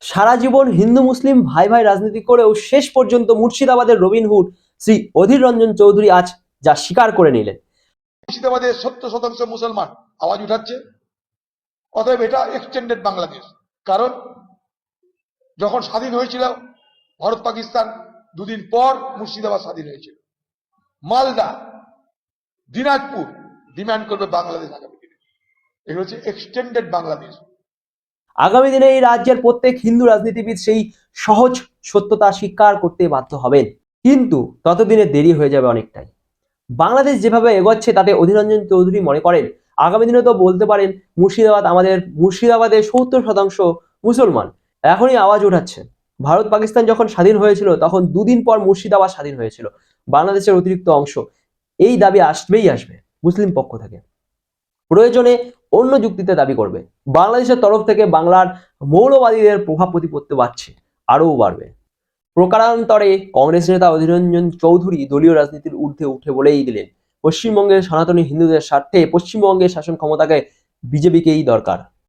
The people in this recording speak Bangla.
সারা জীবন হিন্দু, মুসলিম, ভাই ভাই রাজনীতি করেও শেষ পর্যন্ত মুর্শিদাবাদের রবিনহুড শ্রী অধীর রঞ্জন চৌধুরী আজ যা স্বীকার করে নিলেন। মুর্শিদাবাদের সত্তর শতাংশ মুসলমান আওয়াজ উঠাচ্ছে। অতএব এটা এক্সটেন্ডেড বাংলাদেশ। কারণ যখন স্বাধীন হয়েছিল, ভারত, পাকিস্তান দুদিন পর মুর্শিদাবাদ স্বাধীন হয়েছিল। মালদা, দিনাজপুর ডিমান্ড করবে বাংলাদেশ আগামী দিনে। এগুলো হচ্ছে এক্সটেন্ডেড বাংলাদেশ। আগামী দিনে এই রাজ্যের প্রত্যেক হিন্দু রাজনীতিবিদ সেই সহজ সত্যতা স্বীকার করতে বাধ্য হবেন। কিন্তু ততদিনে দেরি হয়ে যাবে অনেকটাই। বাংলাদেশ যেভাবে এগোচ্ছে, তাতে অধীররঞ্জন চৌধুরী মনে করেন, আগামী দিনে তো বলতে পারেন, মুর্শিদাবাদ আমাদের মুর্শিদাবাদের সত্তর শতাংশ মুসলমান। এখনই আওয়াজ উঠাচ্ছে। ভারত পাকিস্তান যখন স্বাধীন হয়েছিল, তখন দুদিন পর মুর্শিদাবাদ স্বাধীন হয়েছিল, বাংলাদেশের অতিরিক্ত অংশ। এই দাবি আসবেই আসবে, মুসলিম পক্ষ থেকে। প্রয়োজনে অন্য যুক্তিতে দাবি করবে। বাংলাদেশের তরফ থেকে বাংলার মৌলবাদীদের প্রভাব প্রতিপত্তি বাড়ছে, আরও বাড়বে। প্রকারান্তরে কংগ্রেস নেতা অধীররঞ্জন চৌধুরী দলীয় রাজনীতির ঊর্ধ্বে উঠে বলেই দিলেন, পশ্চিমবঙ্গের সনাতনী হিন্দুদের স্বার্থে পশ্চিমবঙ্গের শাসন ক্ষমতাকে বিজেপিকেই দরকার।